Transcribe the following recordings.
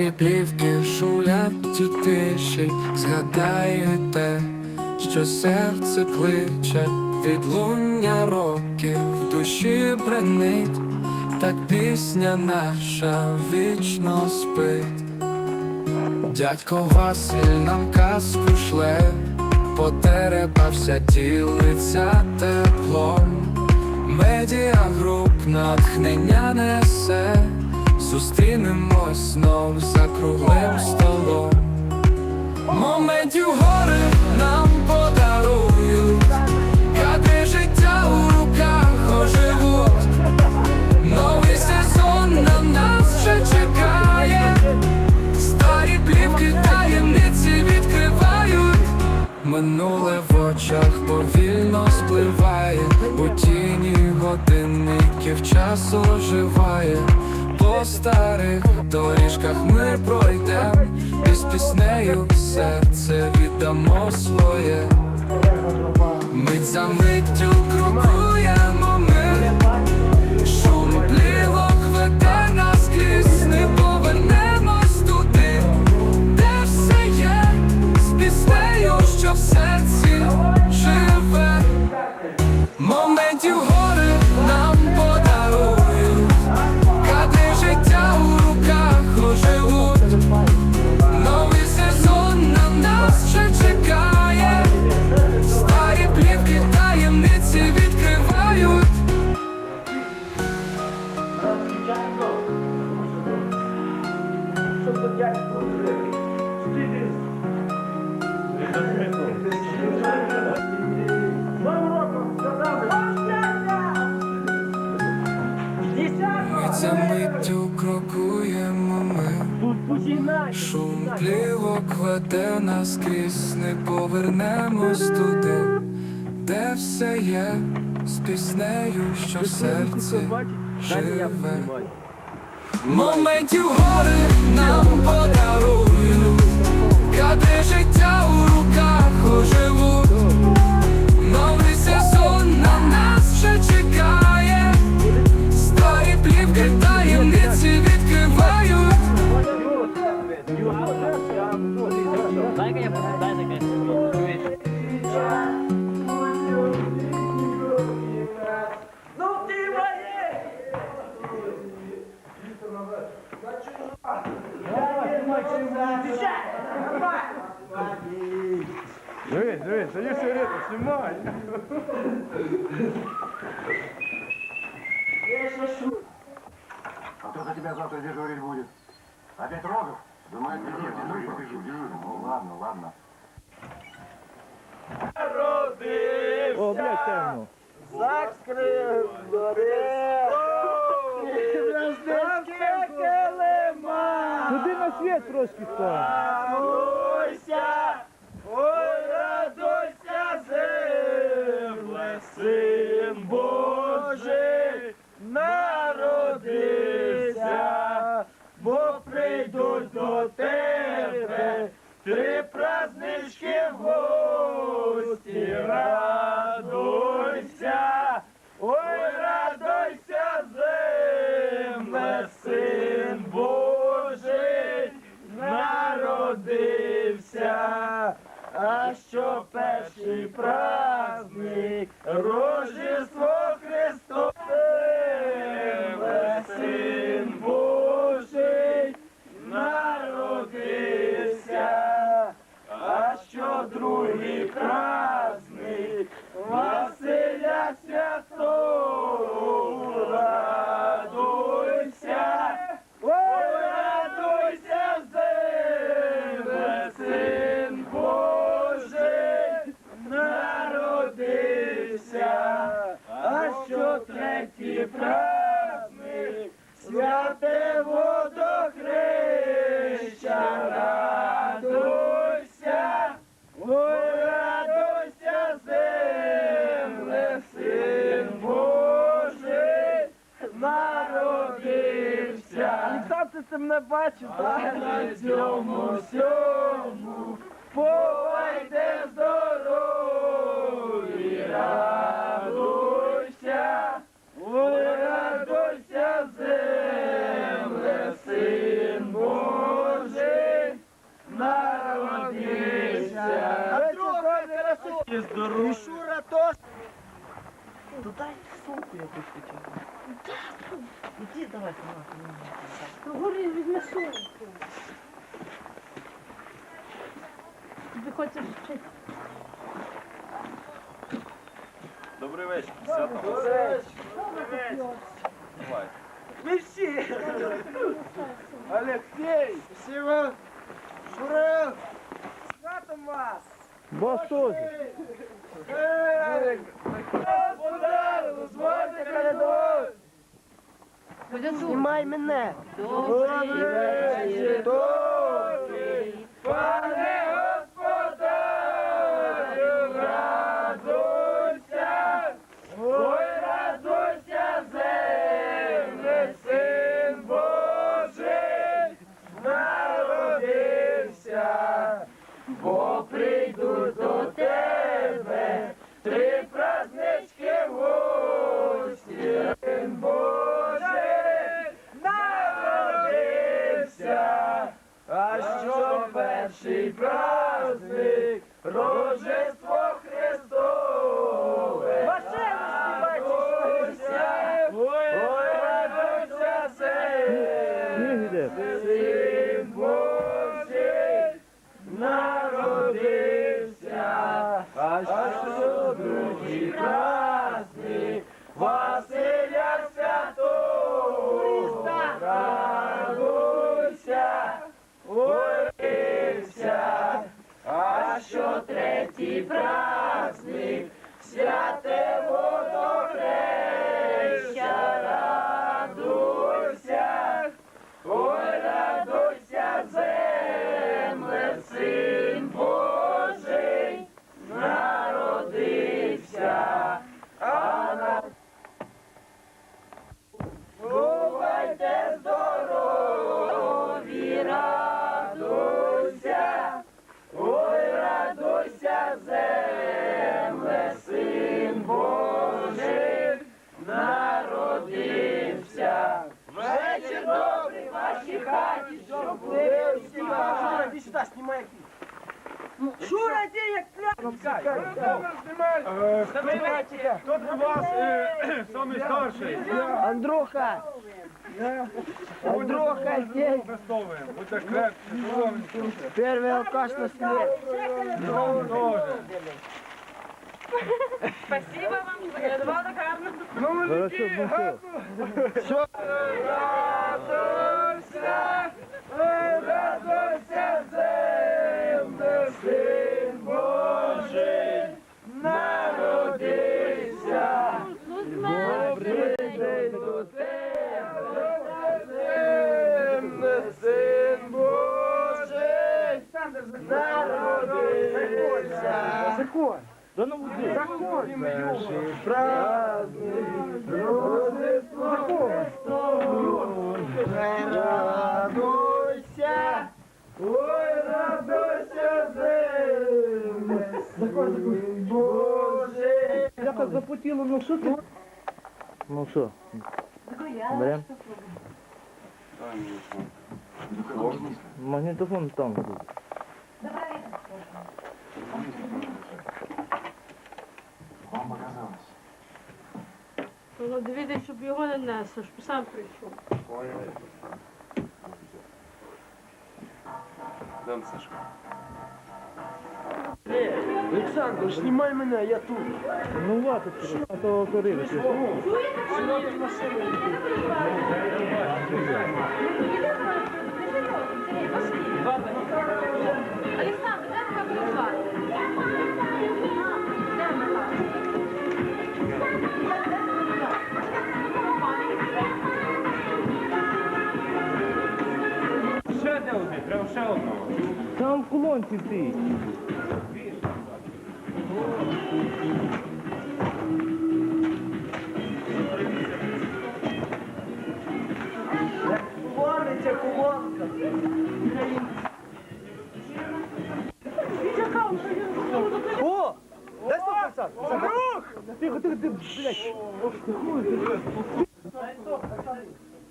Старі плівки шулять у тиші, згадаю те, що серце кличе, відлуння років в душі бренить, так пісня наша вічно спить. Дядько Василь нам казку шле, потерепався ділиться теплом. Медіа груп натхнення несе, зустрінемось знов за круглим столом. Моментів гори нам подарують, кадри життя у руках оживуть. Новий сезон на нас вже чекає. Старі плівки таємниці відкривають. Минуле в очах повільно спливає, у тіні годинників час оживає. Старих доріжках ми пройдем, і з піснею серце віддамо своє. Мить за миттю крокуємо є, з піснею, що в серці живе. Моментів гори нам подарують, кадри життя у руках оживуть. Сигарету, знімай. А кто за тебя завтра дежурить будет? Опять Рогов? Думает, нет, дежурю, дежурю, дежурю. Ну ладно, ладно. О, блядь, темно. Туди на світ трошки став. Ой, гості, радуйся, ой, радуйся, земле, син Божий, народився, а що перший праздник? Рождество сумку якусь потягни. Іди давай, давай. Гори візьми сумку. Ти хочеш вчити? Добрий вечір. Ми всі. Олексій, Сіва, Шура, святом вас. Бос теж. Господар, дозвольте калядор. Знімай мене. Добрий вечір тобі, пане господарю, радуйся, ой, радуйся, земле, син Божий, народився, бо прийдуть до тебе три празднички в гості. Син Божий народився, а що перший праздник Рождество Христове. Радуйся, ой, радуйся, Сніг іде. Син Божий народився, а що другий праздник Шура, іди, як Хто для вас самий старший? Андрюха! Андрюха здесь! Бастовуємо. Будьте крепкі, здорові. Первый алкаш на свет! Тоже. Спасибо вам, заглядували гарно. Хорошо, ну що? Радуйся, ой, радуйся, земле, син Божий, народився. Прийди до тебе, земле, син Божий, народився. Закон. Да ну води. Перший праздник Рождество Христове. Радуйся, ой, радуйся, земле, син Божий. Я так запотіло, ну що ти? Ну що? Берем? Магнітофон там. тут. Вам показалось. Ну, дивіться, щоб його не несли, щоб сам прийшов. Олександр, знімай мене, я тут. Ну вату, а то корили. Олександр, де? Ще де один? Треба ще одного. Там в колонці ти. Куванка. Олександр. Тихо, тихо, тихо, блядь.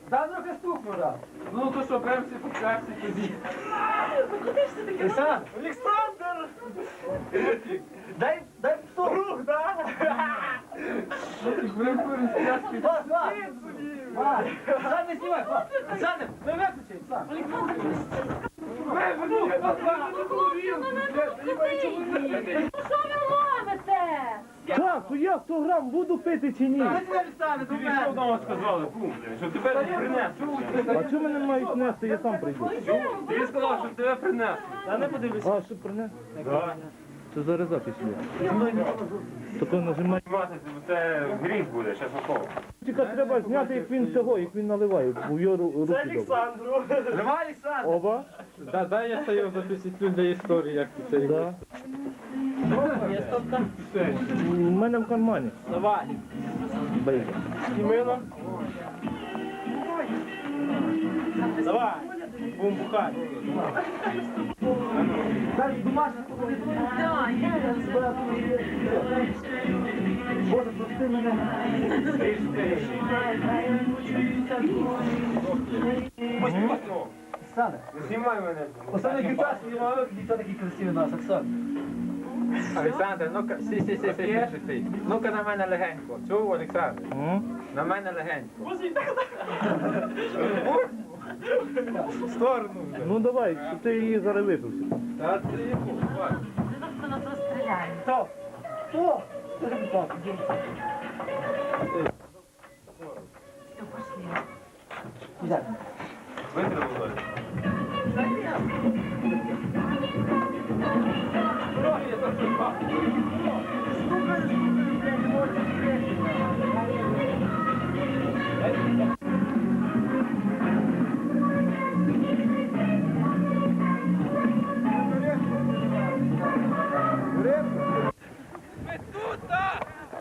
Дай трохи стукну, да. Ну то що, прям всі по карті тоді. Олександр! Олександр! Дай, дай то рух, да? Пас, пас. Пас. Сам не знімай, пас. Сам не, не виключай, сам. Що ви? Так, то я 100 грам буду пити чи ні? Та ти Олександр. Вдома сказали, кум, що тебе не принесли. А чому мене мають нести, я сам прийду. Ти сказав, що тебе принесли. Та не подивися. А, що принес? Це зараз запись є. Тако нажимай. Це гріх буде, зараз около. Тільки треба зняти, як він цього, як він наливає, в його ру- руки добре. Олександру. Давай, Олександр. Оба? Да, дай я стою записати для історії, як це Да. Стопка. У мене в кармані. Давай. Бейка. Тімино. Давай. Бум бухай. Дай домашню Боже, прости мене. Оксана, Знімай мене. останній дівчат, знімали, дівчата такі красиві нас, Оксана. Олександр, ну-ка, сі, сі, сі, сі, сі. Ну-ка на мене легенько. Чув, Олександр? На мене легенько. В сторону вже. Ну давай, щоб ти її зараз випився. Та ти яку? Хто? Хто? Так, Ідемо. Витримали.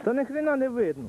Та ні хрена не видно.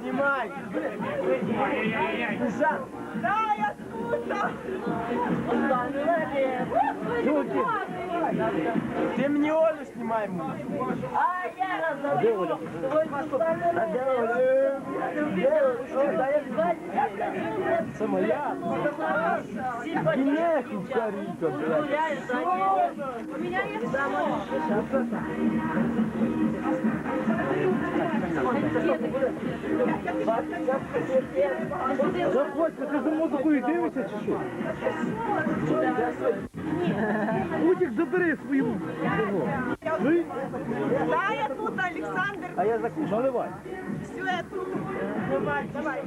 Снимай. Да, я Ты мне Олю снимай. ему. А я. Це моя. І нехуй, Карінка, блядь. Заходьте, ти за музикою дивишся чи що? Утік, забери свою. Ви? Да, я тут, Александр. А я закушу. Наливай. Все, я тут. Давай, давай.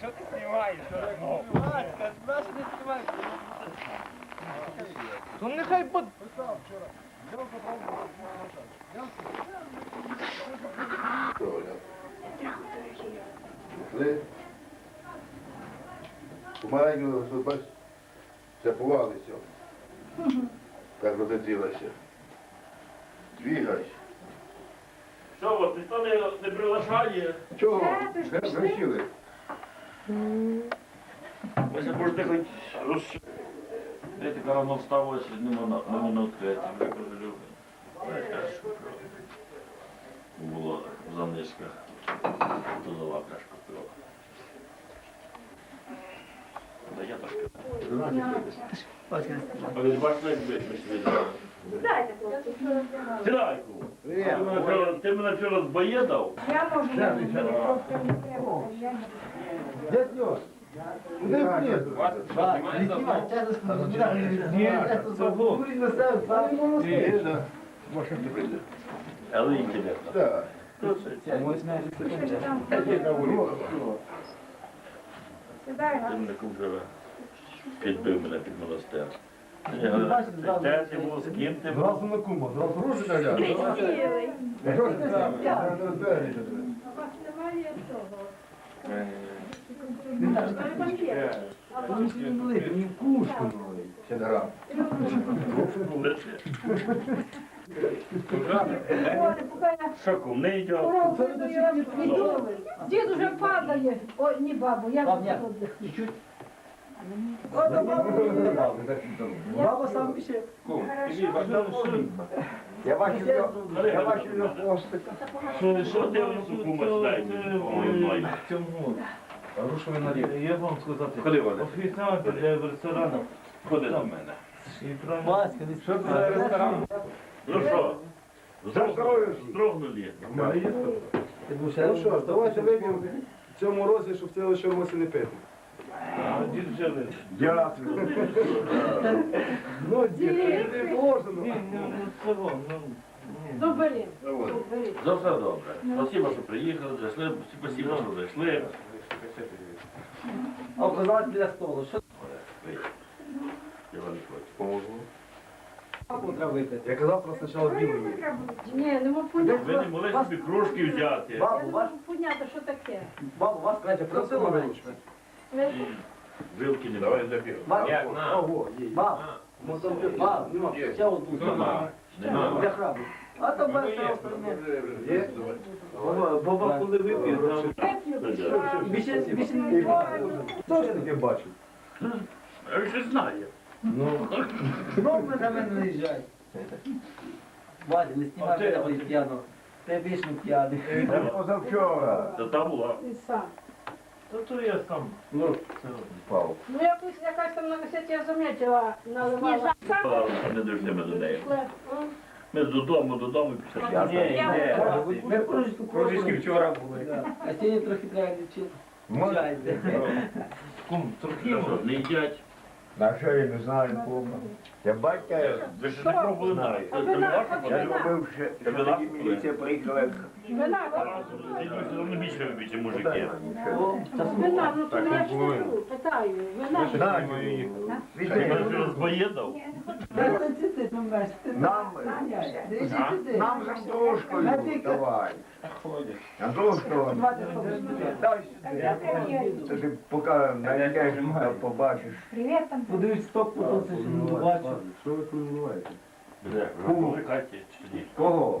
Що ти знімаєш? То нехай под... Пішли. Помаленьку, що бач, запувалися. Так розлетілося. Двігайся. Що вас ніхто не, не приглашає? Чого? Вращили. Ви ще можете хоч роз... Знаєте, коли воно встало, що нема на, минутку, я там викружу. Було за низько. Тузова пляшка пива. Да я трошки. Але ж бачите, як би ми собі дали. Дайте, хлопці. Сідайку! Ти мене вчора- Ти мене вчора збоєдав? Я можу. Дядь Льош, куди вниз? Але інтересно. Так. Ти мене кум живе. Підбив мене під монастир. Я говорю, Де ти був, з ким ти був? Зразу на кума, зразу гроші нагляд. Гроші Немає цього. Ще не рано. Що, кум, не йде? Дід уже падає. Ой, ні, бабу, я вже Баба сам пише. Я бачив його, я бачив його постать. Що, ти кума сідаєте? Ой, ой. Рушовий. Я вам сказати. Ходи, Валя. Офіціант для ресторану. Ходи до мене. Не Що це ресторан? Ну що? Здрогнули? Здрогнули. Ну що ж, давайте вип'ємо в цьому році, щоб це лише мусі не пити. Дід жили. Дякую. Ну, дід, не положено. Ні, ну ну, ну. ні. Ну. За все добре. Спасибо, що приїхали, зайшли. Спасибо, що зайшли. А казати для столу. Що Я вам не хочу. випити? Я казав про спочатку білий. Ні, не можу Ви не могли собі кружки взяти. Бабу, Я не ваш, можу поняти, що таке. бабу, вас Катя просила раніше. Вилки не Давай запів. Бабу, Ого, є. бабу, бабу, нема, ще одну. Нема. Нема. Для храбу. А то без все остальне. Є? Баба, баба коли вип'є, там Більше, більше не Хто ж таке бачив? Я вже знаю. Ну, Знов ви на мене наїжджаєте. Вадя, не знімай мене коли п'яно. Ти вічно п'яний. позавчора. Та там була. І сам. то то я сам. Ну, впав. Ну, якось, якась там на касеті я замітила, наливала. Не дійшли до неї. М. Ми додому, додому пішли. Ні, ні. Ми кружечку кружечки вчора були. А сьогодні трохи треба відчити. Чайте. Кум, трохи не їдять? На що я не знаю, кому. Я батька, Ви ж не пробували робив ще, що тоді міліція приїхала. Більше мужики. вина, ну то я ж кажу, питаю, вина. Мене? Нам, нам за дружкою давай. А дружку, дай сюди. Це ти поки знайдеш, побачиш. Подивись, стоп, потім це не бачу. Що ви ні? Кого?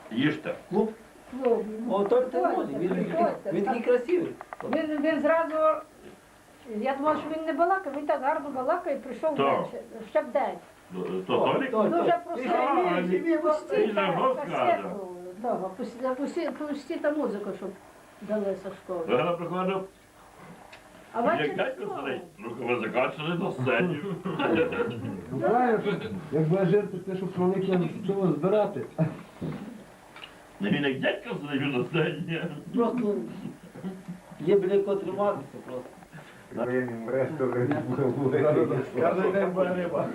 Їжте. Ну, О, може, він такий- він такий красивий. Він, він зразу, я думала, що він не балакав, він так гарно балакає, прийшов Так. ще б день. То Толік? Ну вже просив, А, він касету, того, пусти, пусти, пусти та музику, щоб дали Сашкові. Вона приходив. А Як бачите, дядько сидить, ви закачали на сцені. Ну правильно, що якби жити, те, щоб чоловік чого збирати. Не він як дядько сидить на. Просто є біля кого триматися просто. Кожен день буде риба.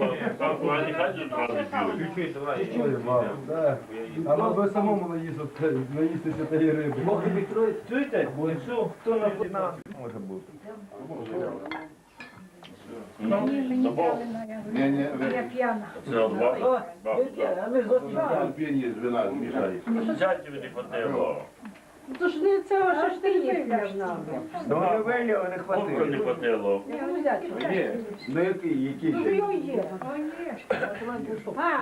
А мав би самому наїсти, наїстися тієї риби. Бог тобі троє. Чуєте? Якщо хто на на Може бути. Ні, мені дали на я Ні, ні, я п'яна. Це от О, два. видите, а ми зовсім з вина змішають. Дядьки не хватило. Не це що ж ти. Добре вилів, а не не хватило. Я ну взяти. Ні, ну який, який Ну ще? його є. А,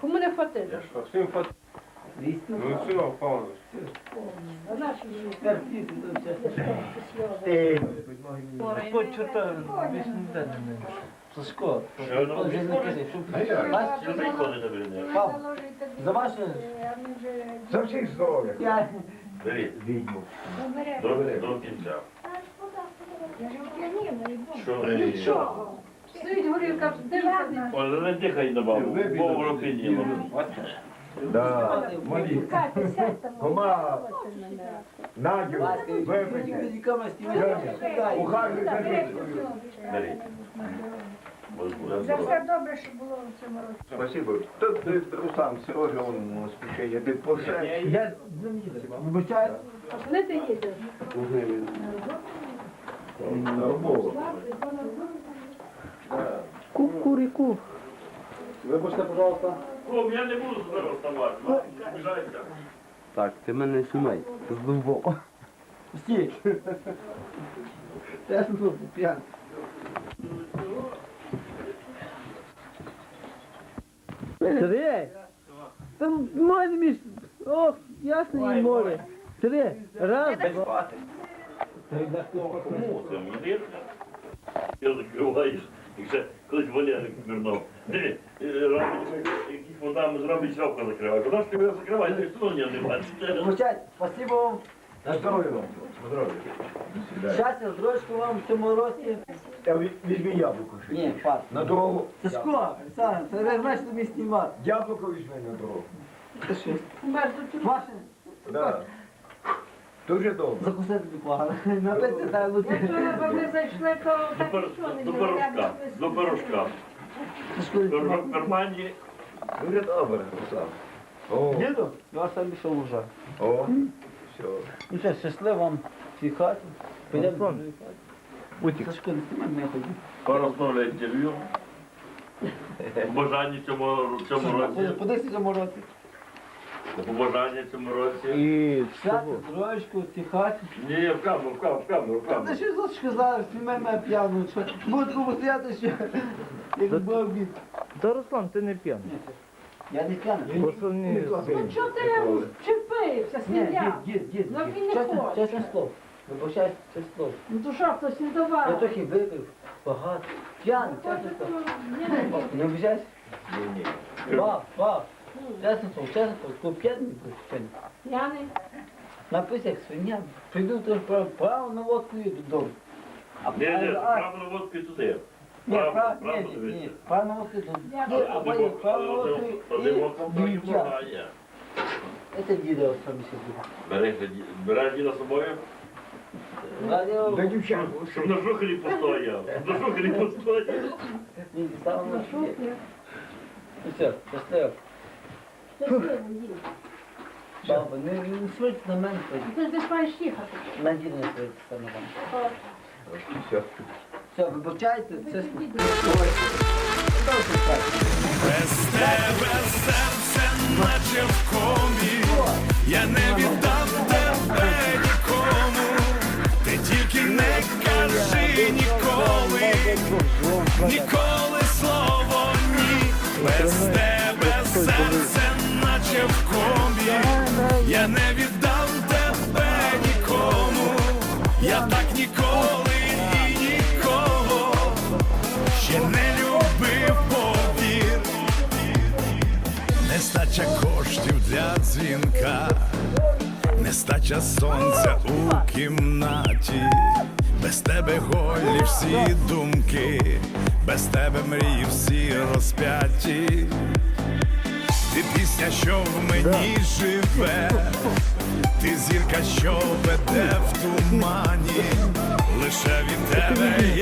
кому не хватило? всім фото. Ну все, Павло. А наші ж то все. Господь, що то дай на мене. Сашко, то вже не кажи, що бачиш. Пап, за ваше За всіх здоров'я. я Беріть. Відьму. До, до кінця. І Що? Нічого. Стоїть горілка, дивиться Ой, не дихай бабу, бо в руки діло. Да, сядь. Кома. Надю, знімати. Ухажуй за. Бо Вже все добре, що було в цьому році. Спасибо. Тут Руслан, Сережа, он спішає, ти повше. Я вибачаю. Коли ти їдеш? Кукуріку. Вибачте, пожалуйста. О, я не буду зараз вставати. Біжайте. Так, ти мене не знімай. Здумво. Стій. Я тут п'ян. Три. Там море між... Ох, ясне море. Три. Раз, два. Кому це мені? Я закриваєш. І ще колись Валерик вернув. Е, якийсь фундамент зробить, шапка закриває. Куди ж його закриваєш? Ти що не? Вибачайте, спасибо вам. На здоров'я вам. Здоров'я. Щастя, здоров'я вам в цьому році. Я візьми яблуко. ще. Ні, пап. На дорогу. Сашко, Оксана, це не знаєш тобі знімати. Яблуко візьми на дорогу. Це що? Ваше, Да. Дуже добре. закусити погано. Напити та лучше. Якщо б ми зайшли, то До, так нічого не до було. пирожка, до пирожка. В кармані Дуже добре, Руслан. О, Діду, я вас там пішов уже. о, все. Ну що, щасливо вам в цій хаті. Підемо до другої хаті. Утік. Сашко, не знімай мене ході. Парасоле інтерв'ю. Побажання цьому, цьому році. Подивися цьому році. Побажання цьому році. І в цій хаті. Ні, в камеру, в камеру, в камеру, в Та камеру. що Зошка зараз, знімай мене п'яну. що кому стояти, що як був обід. Та Руслан, ти не п'яний. Я не п'яний. Просто не Ну чого ти вчепився, Ні, сміття? дід, дід, дід. Ну, він не Чесно, хоче. чесне слово. Вибачай, чесне слово. Ну то що, хтось не Я давав. трохи випив, багато. П'яний, чесне слово. Не обіжайся? Ні, ні. Пап, пап. Чесне слово, чесне слово, коли п'яний був сьогодні. П'яний. Написав як свиня. Прийду то право, право на водку і додому. А Ні, ні, а- право на водку туди. Ні, Право, право, право ні, ні, ні, дивіться. право на водку додому. Дякую. А потім право на водку Тоді водка і так і дівчат. буває. Це діда от собі сюди. Бери, береш діда з собою, Радіо, До дівчат. щоб на жухлі постояв. На жухлі постояв. ні, стало на Що шубі. ти? Ну все, щасливо. Баба, не, не свидь на мене. Ти ж десь маєш їхати. на діда не свидь саме вам. Все. Все, вибачайте, це. Без тебе серце наче в нестача сонця у кімнаті, без тебе голі всі думки, без тебе мрії всі розп'яті. Ти пісня, що в мені живе, ти зірка, що веде в тумані, лише від тебе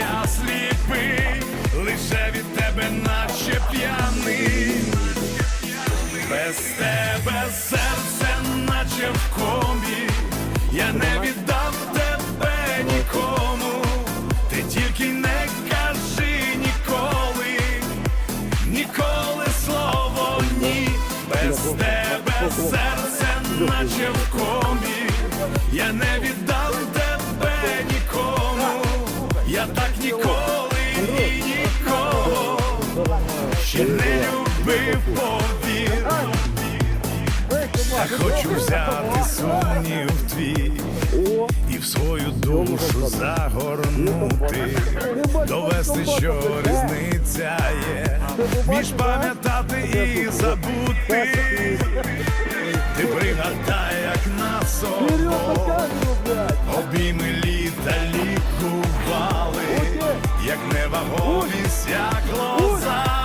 хочу взяти сумнів твій і в свою душу загорнути, довести, що різниця є, між пам'ятати і забути. Ти пригадай, як нас обійми літа лікували, як неваговість, як лоза.